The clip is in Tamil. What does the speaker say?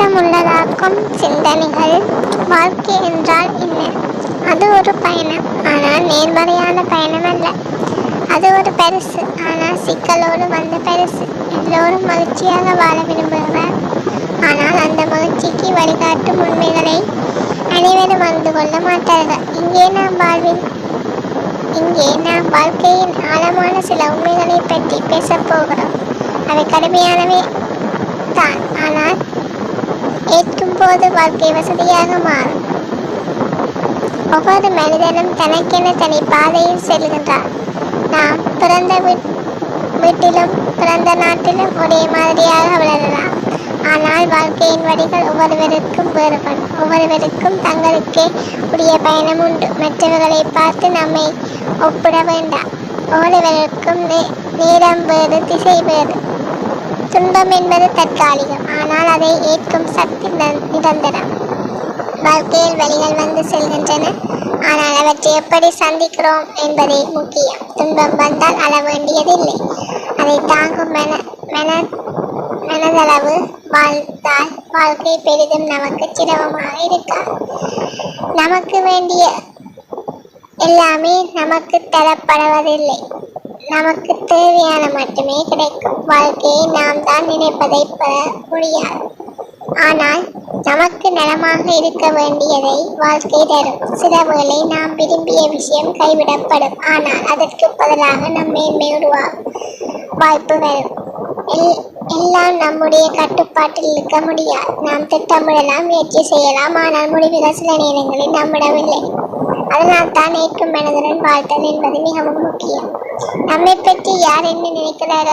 வணக்கம் சிந்தனைகள். வாழ்க்கை என்றால் என்ன? அது ஒரு பயணம். ஆனால் நேர்மறையான பயணம் அல்ல அது ஒரு பரிசு. ஆனால் சிக்கலோடு வந்த பரிசு. எல்லோரும் மகிழ்ச்சியாக வாழ விரும்புகிறார் ஆனால் அந்த மகிழ்ச்சிக்கு வழிகாட்டும் உண்மைகளை அனைவரும் அறிந்து கொள்ள மாட்டார்கள். இங்கே நாம் வாழ்வில் இங்கே நாம் வாழ்க்கையின் ஆழமான சில உண்மைகளை பற்றி பேசப் போகிறோம். அவை கடுமையானவை தான். ஆனால் ஏற்கும் போது வாழ்க்கை வசதியாக மாறும். ஒவ்வொரு மனிதனும் தனக்கென தனி பாதையில் செல்கின்றார் நாம் பிறந்த வீட்- வீட்டிலும் பிறந்த நாட்டிலும் ஒரே மாதிரியாக வளரலாம். ஆனால் வாழ்க்கையின் வழிகள் ஒவ்வொருவருக்கும் வேறுபடும். ஒவ்வொருவருக்கும் தங்களுக்கே உரிய பயணம் உண்டு. மற்றவர்களை பார்த்து நம்மை ஒப்பிட வேண்டாம். ஒவ்வொருவருக்கும் நேரம் வேறு திசை வேறு. துன்பம் என்பது தற்காலிகம். ஆனால் அதை ஏற்கும் சக்தி நிரந்தரம். வாழ்க்கையில் வழிகள் வந்து செல்கின்றன. ஆனால் அவற்றை எப்படி சந்திக்கிறோம் என்பதே முக்கியம். துன்பம் வந்தால் அள வேண்டியதில்லை. அதை தாங்கும் மன மன மனதளவு வாழ்ந்தால் வாழ்க்கை பெரிதும் நமக்கு சிரமமாக இருக்காது. நமக்கு வேண்டிய எல்லாமே நமக்கு தரப்படுவதில்லை. நமக்கு தேவையான மட்டுமே கிடைக்கும். வாழ்க்கையை நாம் தான் நினைப்பதை பெற முடியாது. ஆனால் நமக்கு நலமாக இருக்க வேண்டியதை வாழ்க்கை தரும். சில வேளை நாம் விரும்பிய விஷயம் கைவிடப்படும். ஆனால் அதற்கு பதிலாக நம் மேன்மை உருவாகும் வாய்ப்பு வரும் எல்லாம் நம்முடைய கட்டுப்பாட்டில் இருக்க முடியாது நாம் திட்டமிடலாம் முயற்சி செய்யலாம் ஆனால் முடிவுகள் சில நேரங்களில் நம்மிடமில்லை. அதனால் தான் ஏற்கும் மனதுடன் வாழ்த்தல் என்பது மிகவும் முக்கியம். நம்மை பற்றி யார் என்ன நினைக்கிறார்கள்?